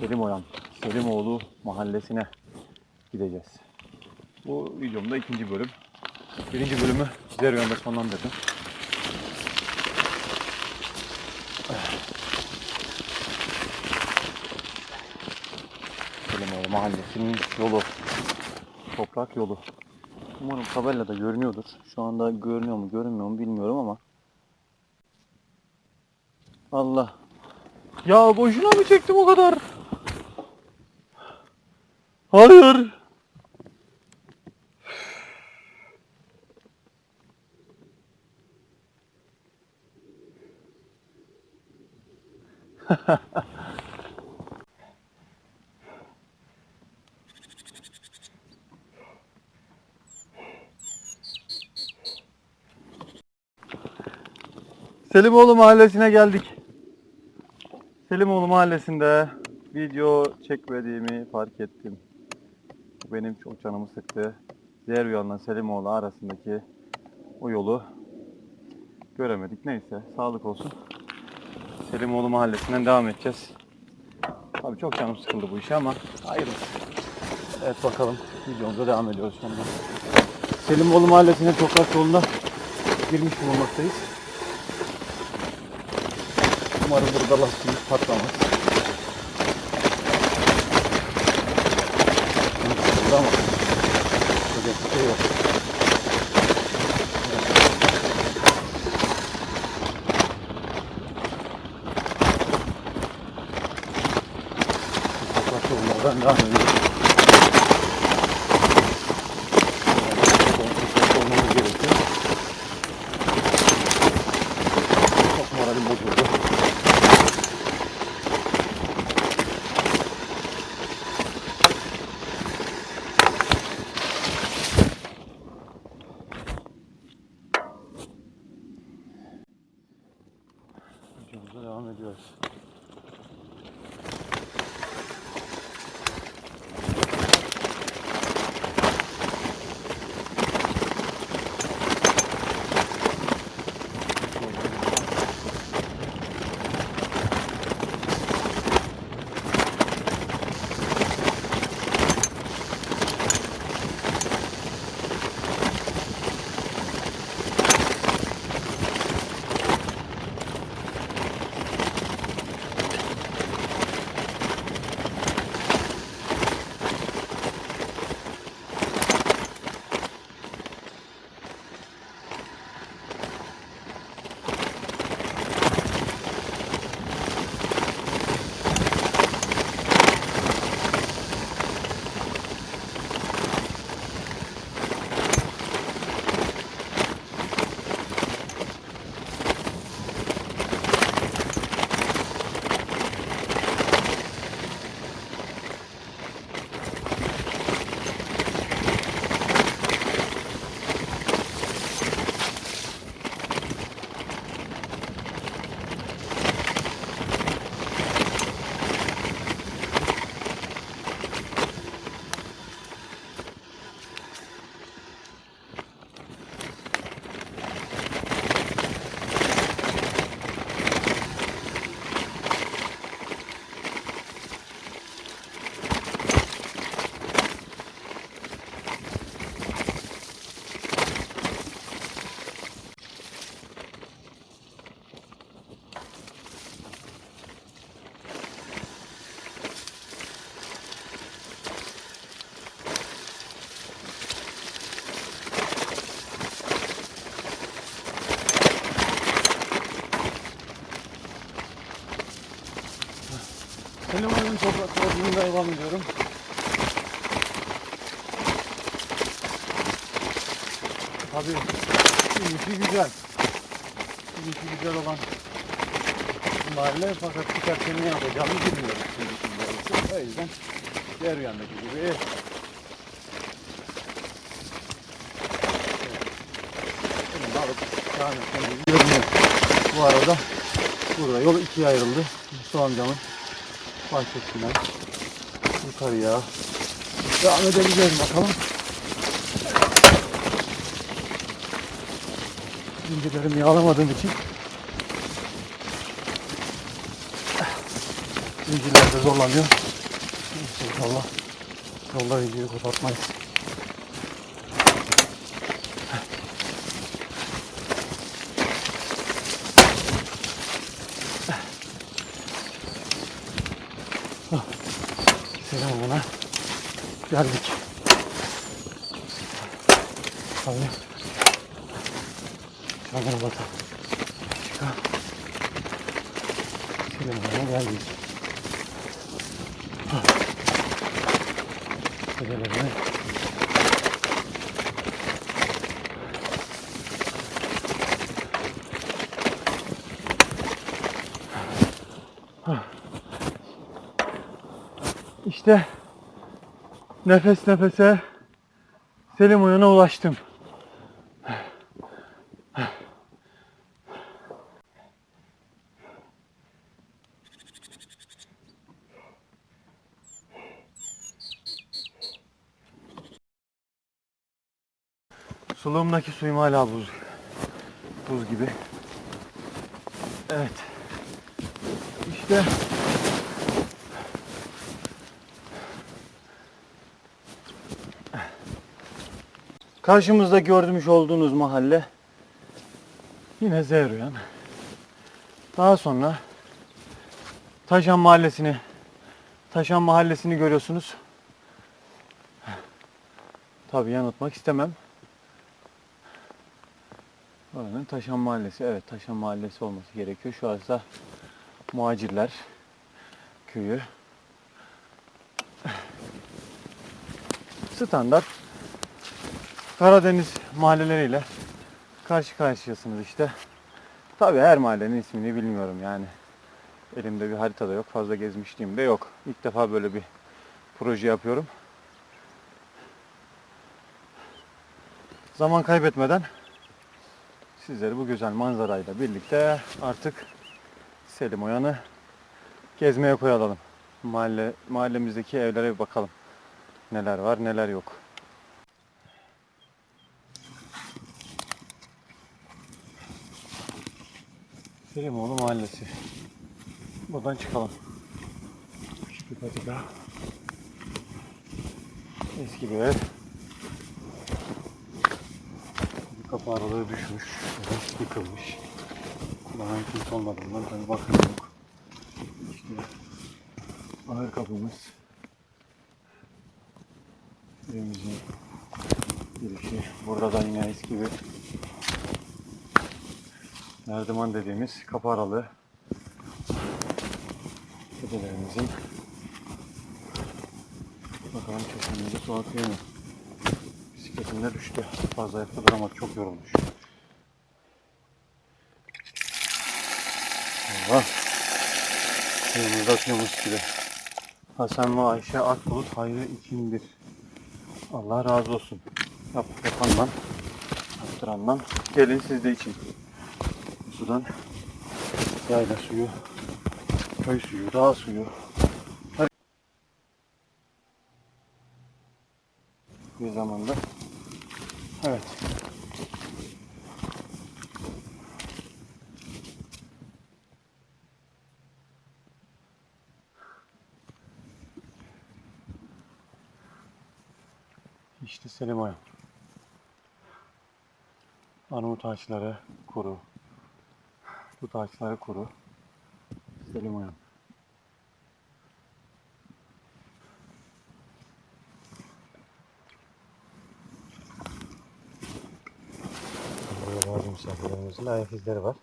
Selim Oyan, Selimoğlu mahallesine gideceğiz. Bu videomda ikinci bölüm. Birinci bölümü Zeryan'da sonlandırdım. Selimoğlu mahallesinin yolu. Toprak yolu. Umarım tabelada görünüyordur. Şu anda görünüyor mu görünmüyor mu bilmiyorum ama. Allah. Ya boşuna mı çektim o kadar? Hayır. Selimoğlu mahallesine geldik. Selimoğlu mahallesinde video çekmediğimi fark ettim. Benim çok canımı sıktı. Zeryan'la Selimoğlu arasındaki o yolu göremedik. Neyse sağlık olsun. Selimoğlu mahallesinden devam edeceğiz. Tabii çok canım sıkıldı bu işe ama hayırlısı. Evet bakalım videomuza devam ediyoruz şu anda. Selimoğlu mahallesine toprak yoluna girmiş bulunmaktayız. Umarım burada lastiğimiz patlamaz. Burada ama yapacak bir şey yok. Toprak yollardan devam ediyoruz. Kontrol olmamız gerekiyor. Çok moralim bozuldu. Videomuza devam ediyoruz. Hanım'ın toprak yolculuğuna devam ediyorum. Tabii inişi güzel. İnişi güzel olan mahalle fakat çıkarken ne yapacağımı bilmiyorum şimdi şimdi. O yüzden diğer yandaki gibi Bunu alıp. Bu arada burada yol ikiye ayrıldı. Mustafa amcamın bahçesinden yukarıya devam edebiliriz bakalım. Zincirlerimi yağlamadığım için zincirlerde zorlanıyor. İnşallah yolda videoyu kapatmayız. Geldik. Hadi. Çadır bata. Çıkar. Ona geldik. Sebelerine. İşte nefes nefese Selim Uyan'a ulaştım. Suluğumdaki suyum hala buz. Buz gibi. Evet. İşte Karşımızda görmüş olduğunuz mahalle yine Zeyruyan. Daha sonra Taşan Mahallesi'ni Taşan Mahallesi'ni görüyorsunuz. Tabii yanıltmak istemem. Oranın Taşan Mahallesi. Evet Taşan Mahallesi olması gerekiyor. Şu anda muhacirler köyü. Standart Karadeniz mahalleleriyle karşı karşıyasınız işte. Tabii her mahallenin ismini bilmiyorum yani. Elimde bir haritada yok. Fazla gezmişliğim de yok. İlk defa böyle bir proje yapıyorum. Zaman kaybetmeden sizleri bu güzel manzarayla birlikte artık Selim Oyan'ı gezmeye koyalım. Mahalle, mahallemizdeki evlere bir bakalım. Neler var neler yok. Selimoğlu Mahallesi. Buradan çıkalım. Küçük bir patika. Eski bir ev. Bir kapı aralığı düşmüş. Evet, yıkılmış. Daha kimse olmadığından tabii bakım yok. İşte ahır kapımız. Evimizin girişi. Burada da yine eski bir Merdivan dediğimiz kapı aralığı. Bakalım çeşmemizi su akıyor mu? Bisikletimde düştü. Fazla ayakta duramadı. Çok yorulmuş. Allah. Suyumuz akıyormuş gibi. Hasan ve Ayşe Akbulut hayrı ikindir. Allah razı olsun. Yap, yapandan, yaptırandan. Gelin siz de için sudan yayla suyu, köy suyu, dağ suyu. Bir zamanda evet. İşte Selim Oyan. Armut ağaçları kuru. Dut ağaçları kuru. Selim Uyan. Burada bazı misafirlerimizin ayak izleri var.